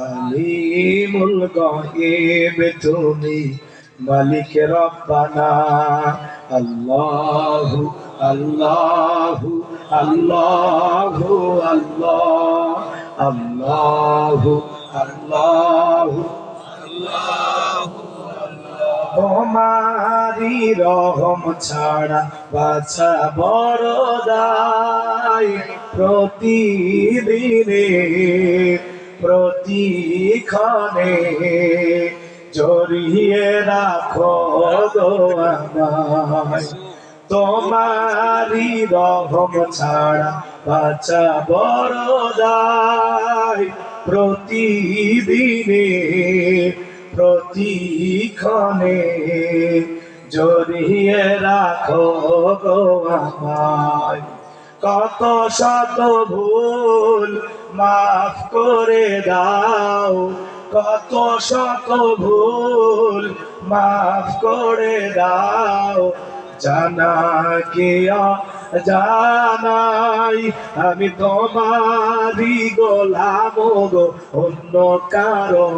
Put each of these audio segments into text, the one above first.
আলিমুল গহিব তুমি মালিক রব্বানা। আল্লাহু আল্লাহু আল্লাহু, আল্লাহ। আল্লাহু আল্লাহু তোমারি রহম ছাড়া বাছা বড় দায় প্রতিদিনে। প্রতিক্ষণে জড়িয়ে রাখো আমায়। তোমারি রহম ছাড়া বাছা বড় দায়। প্রতিদিনে প্রতিক্ষণে জড়িয়ে রাখো গো আমায়। কত শত ভুল মাফ করে দাও, কত শত ভুল মাফ করে দাও। জানা জানাই আমি তোমারি গোলাম গো, অন্য কারণ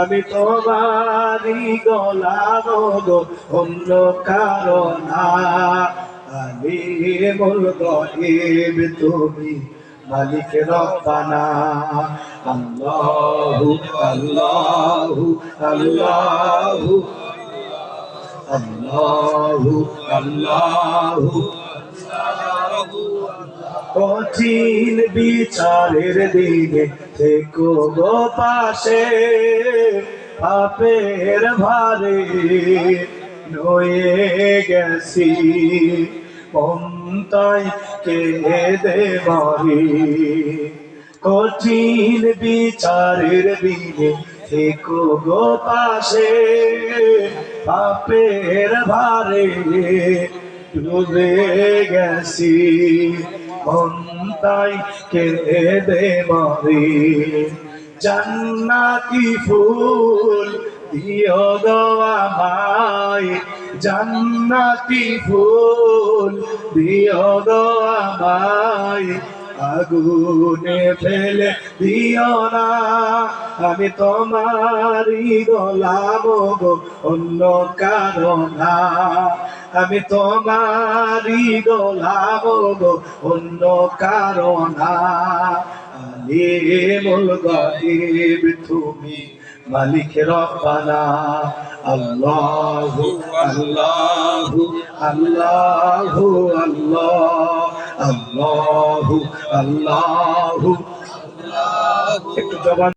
আমি তোমারি গোলাম গো, অন্য কারণ আমি বল গরিব তুমি? মালিক রব্বানা। আল্লাহু আল্লাহু আল্লাহু। আল্লাহু আল্লাহু। কঠিন বিচারের দিনে থেকো গো পাশে। পাপের ভারে নয়ে গেছি। পন্তাই কে দে মারি কঠিন বিচারের দিনে থেকো গো পাশে, পাপের ভারে ডুবে গেছি। মন্তাই কে দে মারি জান্নাতি ফুল দিও গো আমায় জান্নাতি ফুল দিও গো আমায়। আগুনে ফেলে দিও না। আমি তোমারি গোলাম গো অন্য কারও না। আমি তোমারি গোলাম গো অন্য কারও না। আলিমুল গাইব তুমি মালিক রব্বানা। আল্লাহু আল্লাহু আল্লাহু আল্লাহ। আল্লাহু আল্লাহু। একটু জবান